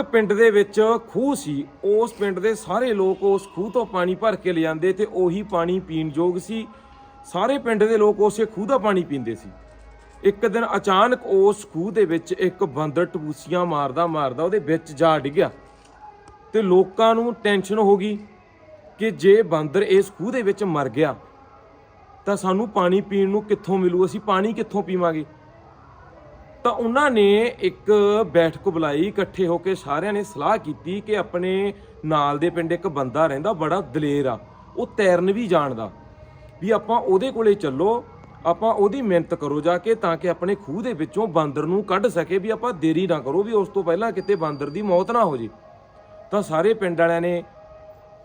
ਇੱਕ ਪਿੰਡ ਦੇ ਵਿੱਚ ਖੂਹ ਸੀ। ਉਸ ਪਿੰਡ ਦੇ ਸਾਰੇ ਲੋਕ ਉਸ ਖੂਹ ਤੋਂ ਪਾਣੀ ਭਰ ਕੇ ਲਿਆਂਦੇ ਤੇ ਉਹੀ ਪਾਣੀ ਪੀਣ ਯੋਗ ਸੀ। ਸਾਰੇ ਪਿੰਡ ਦੇ ਲੋਕ ਉਸੇ ਖੂਹ ਦਾ ਪਾਣੀ ਪੀਂਦੇ ਸੀ। ਇੱਕ ਦਿਨ ਅਚਾਨਕ ਉਸ ਖੂਹ ਦੇ ਵਿੱਚ ਇੱਕ ਬਾਂਦਰ ਟਬੂਸੀਆਂ ਮਾਰਦਾ ਮਾਰਦਾ ਉਹਦੇ ਵਿੱਚ ਜਾ ਡਿੱਗਿਆ ਤੇ ਲੋਕਾਂ ਨੂੰ ਟੈਨਸ਼ਨ ਹੋ ਗਈ ਕਿ ਜੇ ਬਾਂਦਰ ਇਸ ਖੂਹ ਦੇ ਵਿੱਚ ਮਰ ਗਿਆ ਤਾਂ ਸਾਨੂੰ ਪਾਣੀ ਪੀਣ ਨੂੰ ਕਿੱਥੋਂ ਮਿਲੂ? ਅਸੀਂ ਪਾਣੀ ਕਿੱਥੋਂ ਪੀਵਾਂਗੇ? ਤਾਂ ਉਹਨਾਂ ਨੇ ਇੱਕ ਬੈਠਕ ਬੁਲਾਈ, ਇਕੱਠੇ ਹੋ ਕੇ ਸਾਰਿਆਂ ਨੇ ਸਲਾਹ ਕੀਤੀ ਕਿ ਆਪਣੇ ਨਾਲ ਦੇ ਪਿੰਡ ਇੱਕ ਬੰਦਾ ਰਹਿੰਦਾ, ਬੜਾ ਦਲੇਰ ਆ, ਉਹ ਤੈਰਨ ਵੀ ਜਾਣਦਾ, ਵੀ ਆਪਾਂ ਉਹਦੇ ਕੋਲੇ ਚੱਲੋ, ਆਪਾਂ ਉਹਦੀ ਮਿਹਨਤ ਕਰੋ ਜਾ ਕੇ ਤਾਂ ਕਿ ਆਪਣੇ ਖੂਹ ਦੇ ਵਿੱਚੋਂ ਬਾਂਦਰ ਨੂੰ ਕੱਢ ਸਕੇ ਵੀ ਆਪਾਂ ਦੇਰੀ ਨਾ ਕਰੋ ਵੀ ਉਸ ਤੋਂ ਪਹਿਲਾਂ ਕਿਤੇ ਬਾਂਦਰ ਦੀ ਮੌਤ ਨਾ ਹੋ ਜੇ। ਤਾਂ ਸਾਰੇ ਪਿੰਡ ਵਾਲਿਆਂ ਨੇ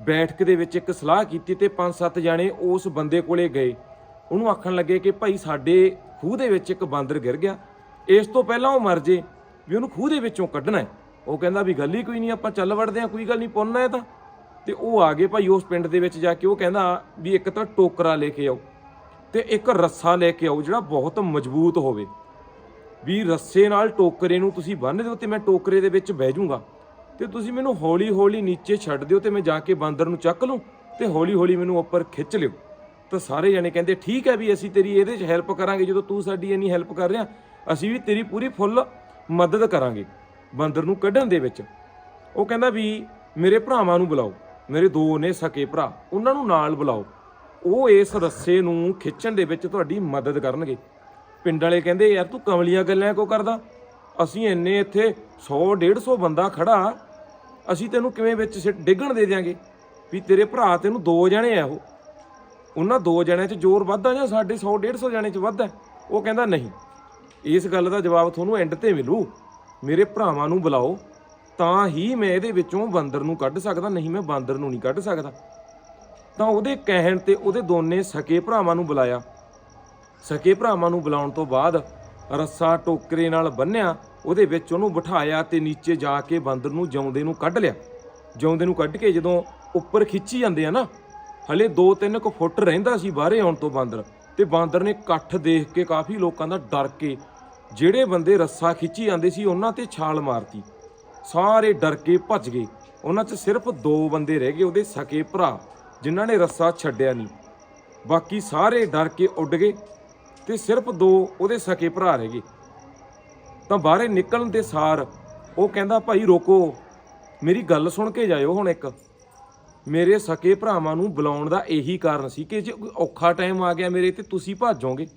ਬੈਠਕ ਦੇ ਵਿੱਚ ਇੱਕ ਸਲਾਹ ਕੀਤੀ ਤੇ ਪੰਜ ਸੱਤ ਜਾਣੇ ਉਸ ਬੰਦੇ ਕੋਲੇ ਗਏ। ਉਹਨੂੰ ਆਖਣ ਲੱਗੇ ਕਿ ਭਾਈ ਸਾਡੇ ਖੂਹ ਦੇ ਵਿੱਚ ਇੱਕ ਬਾਂਦਰ ਗਿਰ ਗਿਆ ਇਸ ਤੋਂ ਪਹਿਲਾਂ ਉਹ ਮਰ ਜੇ, ਵੀ ਉਹਨੂੰ ਖੂਹ ਦੇ ਵਿੱਚੋਂ ਕੱਢਣਾ ਹੈ। ਉਹ ਕਹਿੰਦਾ ਵੀ ਗੱਲ ਹੀ ਕੋਈ ਨਹੀਂ, ਆਪਾਂ ਚੱਲ ਵੜਦੇ ਆ ਕੋਈ ਗੱਲ ਨਹੀਂ, ਪੁੰਨ ਹੈ ਤਾਂ। ਤੇ ਉਹ ਆ ਗਏ ਭਾਈ ਉਸ ਪਿੰਡ ਦੇ ਵਿੱਚ ਜਾ ਕੇ, ਉਹ ਕਹਿੰਦਾ ਵੀ ਇੱਕ ਤਾਂ ਟੋਕਰਾ ਲੈ ਕੇ ਆਓ ਤੇ ਇੱਕ ਰੱਸਾ ਲੈ ਕੇ ਆਓ ਜਿਹੜਾ ਬਹੁਤ ਮਜ਼ਬੂਤ ਹੋਵੇ। ਵੀ ਰੱਸੇ ਨਾਲ ਟੋਕਰੇ ਨੂੰ ਤੁਸੀਂ ਬੰਨ੍ਹ ਦਿਓ ਤੇ ਮੈਂ ਟੋਕਰੇ ਦੇ ਵਿੱਚ ਬਹਿ ਜਾਊਂਗਾ। ਤੇ ਤੁਸੀਂ ਮੈਨੂੰ ਹੌਲੀ ਹੌਲੀ ਨੀਚੇ ਛੱਡ ਦਿਓ ਤੇ ਮੈਂ ਜਾ ਕੇ ਬਾਂਦਰ ਨੂੰ ਚੱਕ ਲੂੰ ਤੇ ਹੌਲੀ ਹੌਲੀ ਮੈਨੂੰ ਉੱਪਰ ਖਿੱਚ ਲਿਓ। ਤਾਂ ਸਾਰੇ ਜਣੇ ਕਹਿੰਦੇ, ਠੀਕ ਹੈ ਵੀ ਅਸੀਂ ਤੇਰੀ ਇਹਦੇ 'ਚ ਹੈਲਪ ਕਰਾਂਗੇ, ਜਦੋਂ ਤੂੰ ਸਾਡੀ ਇੰਨੀ ਹੈਲਪ ਕਰ ਰਿਹਾ ਅਸੀਂ ਵੀ ਤੇਰੀ ਪੂਰੀ ਫੁੱਲ ਮਦਦ ਕਰਾਂਗੇ ਬਾਂਦਰ ਨੂੰ ਕੱਢਣ ਦੇ ਵਿੱਚ। ਉਹ ਕਹਿੰਦਾ ਵੀ ਮੇਰੇ ਭਰਾਵਾਂ ਨੂੰ ਬੁਲਾਓ, ਮੇਰੇ ਦੋ ਨੇ ਸਕੇ ਭਰਾ, ਉਹਨਾਂ ਨੂੰ ਨਾਲ ਬੁਲਾਓ। ਉਹ ਇਸ ਰੱਸੇ ਨੂੰ ਖਿੱਚਣ ਦੇ ਵਿੱਚ ਤੁਹਾਡੀ ਮਦਦ ਕਰਨਗੇ। ਪਿੰਡ ਵਾਲੇ ਕਹਿੰਦੇ, ਯਾਰ ਤੂੰ ਕਮਲੀਆਂ ਗੱਲਾਂ ਕਿਉਂ ਕਰਦਾ? ਅਸੀਂ ਇੰਨੇ ਇੱਥੇ 100 150 ਬੰਦਾ ਖੜਾ, ਅਸੀਂ ਤੈਨੂੰ ਕਿਵੇਂ ਵਿੱਚ ਸਿੱਟ, ਡਿੱਗਣ ਦੇ ਦਿਆਂਗੇ? ਵੀ ਤੇਰੇ ਭਰਾ ਤੈਨੂੰ ਦੋ ਜਣੇ ਆ ਉਹ। ਉਹਨਾਂ ਦੋ ਜਣਿਆਂ 'ਚ ਜ਼ੋਰ ਵੱਧਦਾ ਜਾਂ ਸਾਡੇ 100 150 ਜਣੇ 'ਚ ਵੱਧਦਾ? ਉਹ ਕਹਿੰਦਾ, ਨਹੀਂ ਇਸ ਗੱਲ ਦਾ ਜਵਾਬ ਤੁਹਾਨੂੰ ਐਂਡ ਤੇ ਮਿਲੂ। ਮੇਰੇ ਭਰਾਵਾਂ ਨੂੰ ਬੁਲਾਓ, ਤਾਂ ਹੀ ਮੈਂ ਇਹਦੇ ਵਿੱਚੋਂ ਬਾਂਦਰ ਨੂੰ ਕੱਢ ਸਕਦਾ, ਨਹੀਂ ਮੈਂ ਬਾਂਦਰ ਨੂੰ ਨਹੀਂ ਕੱਢ ਸਕਦਾ। ਤਾਂ ਉਹਦੇ ਕਹਿਣ ਤੇ ਉਹਦੇ ਦੋਨੇ ਸਕੇ ਭਰਾਵਾਂ ਨੂੰ ਬੁਲਾਇਆ। ਸਕੇ ਭਰਾਵਾਂ ਨੂੰ ਬੁਲਾਉਣ ਤੋਂ ਬਾਅਦ ਰੱਸਾ ਟੋਕਰੇ ਨਾਲ ਬੰਨਿਆ, ਉਹਦੇ ਵਿੱਚ ਉਹਨੂੰ ਬਿਠਾਇਆ ਤੇ ਨੀਚੇ ਜਾ ਕੇ ਬਾਂਦਰ ਨੂੰ ਜਿਉਂਦੇ ਨੂੰ ਕੱਢ ਲਿਆ। ਜਿਉਂਦੇ ਨੂੰ ਕੱਢ ਕੇ ਜਦੋਂ ਉੱਪਰ ਖਿੱਚੀ ਜਾਂਦੇ ਆ ਨਾ, ਹਲੇ 2-3 ਕੁ ਫੁੱਟ ਰਹਿੰਦਾ ਸੀ ਬਾਹਰੇ ਆਉਣ ਤੋਂ ਬਾਂਦਰ, ਤੇ ਬਾਂਦਰ ਨੇ ਇਕੱਠ ਦੇਖ ਕੇ ਕਾਫੀ ਲੋਕਾਂ ਦਾ ਡਰ ਕੇ ਜਿਹੜੇ ਬੰਦੇ ਰੱਸਾ ਖਿੱਚੀ ਜਾਂਦੇ ਸੀ, ਉਹਨਾਂ ਤੇ ਛਾਲ ਮਾਰਤੀ। ਸਾਰੇ ਡਰ ਕੇ ਭੱਜ ਗਏ। ਉਹਨਾਂ 'ਚ ਸਿਰਫ ਦੋ ਬੰਦੇ ਰਹਿ ਗਏ, ਉਹਦੇ ਸਕੇ ਭਰਾ, ਜਿਨ੍ਹਾਂ ਨੇ ਰੱਸਾ ਛੱਡਿਆ ਨਹੀਂ। ਬਾਕੀ ਸਾਰੇ ਡਰ ਕੇ ਉੱਡ ਗਏ ਤੇ ਸਿਰਫ ਦੋ ਉਹਦੇ ਸਕੇ ਭਰਾ ਰਹਿ ਗਏ। ਤਾਂ ਬਾਹਰੇ ਨਿਕਲਣ ਦੇ ਸਾਰ ਉਹ ਕਹਿੰਦਾ, ਭਾਈ ਰੋਕੋ, ਮੇਰੀ ਗੱਲ ਸੁਣ ਕੇ ਜਾਇਓ ਹੁਣ ਇੱਕ। ਮੇਰੇ ਸਕੇ ਭਰਾਵਾਂ ਨੂੰ ਬੁਲਾਉਣ ਦਾ ਇਹੀ ਕਾਰਨ ਸੀ ਕਿ ਜੇ ਔਖਾ ਟਾਈਮ ਆ ਗਿਆ ਮੇਰੇ ਤੇ, ਤੁਸੀਂ ਭੱਜੋਗੇ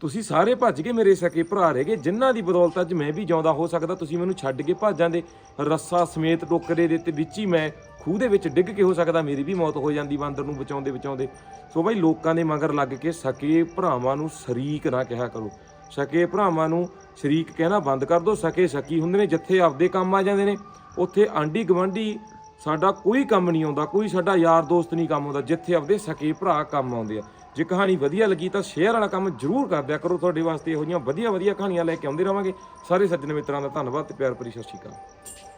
ਤੁਸੀਂ ਸਾਰੇ ਭੱਜ ਗਏ ਮੇਰੇ ਸਕੇ ਭਰਾ ਰਹਿ ਗਏ। ਜਿਨ੍ਹਾਂ ਦੀ ਬਦੌਲਤ ਅੱਜ ਮੈਂ ਵੀ ਜਿਉਂਦਾ ਹੋ ਸਕਦਾ, ਤੁਸੀਂ ਮੈਨੂੰ ਛੱਡ ਕੇ ਭੱਜ ਜਾਂਦੇ ਰੱਸਾ ਸਮੇਤ ਟੋਕਰੇ ਦੇ ਤੇ ਵਿੱਚ ਹੀ ਮੈਂ ਖੂਹ ਦੇ ਵਿੱਚ ਡਿੱਗ ਕੇ ਹੋ ਸਕਦਾ, ਮੇਰੀ ਵੀ ਮੌਤ ਹੋ ਜਾਂਦੀ ਬਾਂਦਰ ਨੂੰ ਬਚਾਉਂਦੇ ਬਚਾਉਂਦੇ। ਸੋ ਬਈ, ਲੋਕਾਂ ਦੇ ਮਗਰ ਲੱਗ ਕੇ ਸਕੇ ਭਰਾਵਾਂ ਨੂੰ ਸ਼ਰੀਕ ਨਾ ਕਿਹਾ ਕਰੋ। ਸਕੇ ਭਰਾਵਾਂ ਨੂੰ ਸ਼ਰੀਕ ਕਹਿਣਾ ਬੰਦ ਕਰ ਦਿਓ ਸਕੇ ਸਕੀ ਹੁੰਦੇ ਨੇ ਜਿੱਥੇ ਆਪਦੇ ਕੰਮ ਆ ਜਾਂਦੇ ਨੇ। ਉੱਥੇ ਆਂਢੀ ਗਵੰਡੀ ਸਾਡਾ ਕੋਈ ਕੰਮ ਨਹੀਂ ਆਉਂਦਾ, ਕੋਈ ਸਾਡਾ ਯਾਰ ਦੋਸਤ ਨਹੀਂ ਕੰਮ ਆਉਂਦਾ, ਜਿੱਥੇ ਆਪਦੇ ਸਕੇ ਭਰਾ ਕੰਮ ਆਉਂਦੇ ਆ। ਜੇ ਕਹਾਣੀ ਵਧੀਆ ਲੱਗੀ ਤਾਂ ਸ਼ੇਅਰ ਵਾਲਾ ਕੰਮ ਜ਼ਰੂਰ ਕਰ ਦਿਆ ਕਰੋ। ਤੁਹਾਡੇ ਵਾਸਤੇ ਇਹੋ ਜਿਹੀਆਂ ਵਧੀਆ ਵਧੀਆ ਕਹਾਣੀਆਂ ਲੈ ਕੇ ਆਉਂਦੇ ਰਵਾਂਗੇ। ਸਾਰੇ ਸੱਜਣ ਮਿੱਤਰਾਂ ਦਾ ਧੰਨਵਾਦ ਤੇ ਪਿਆਰ ਭਰੀ ਸਤਿ ਸ਼੍ਰੀ ਅਕਾਲ।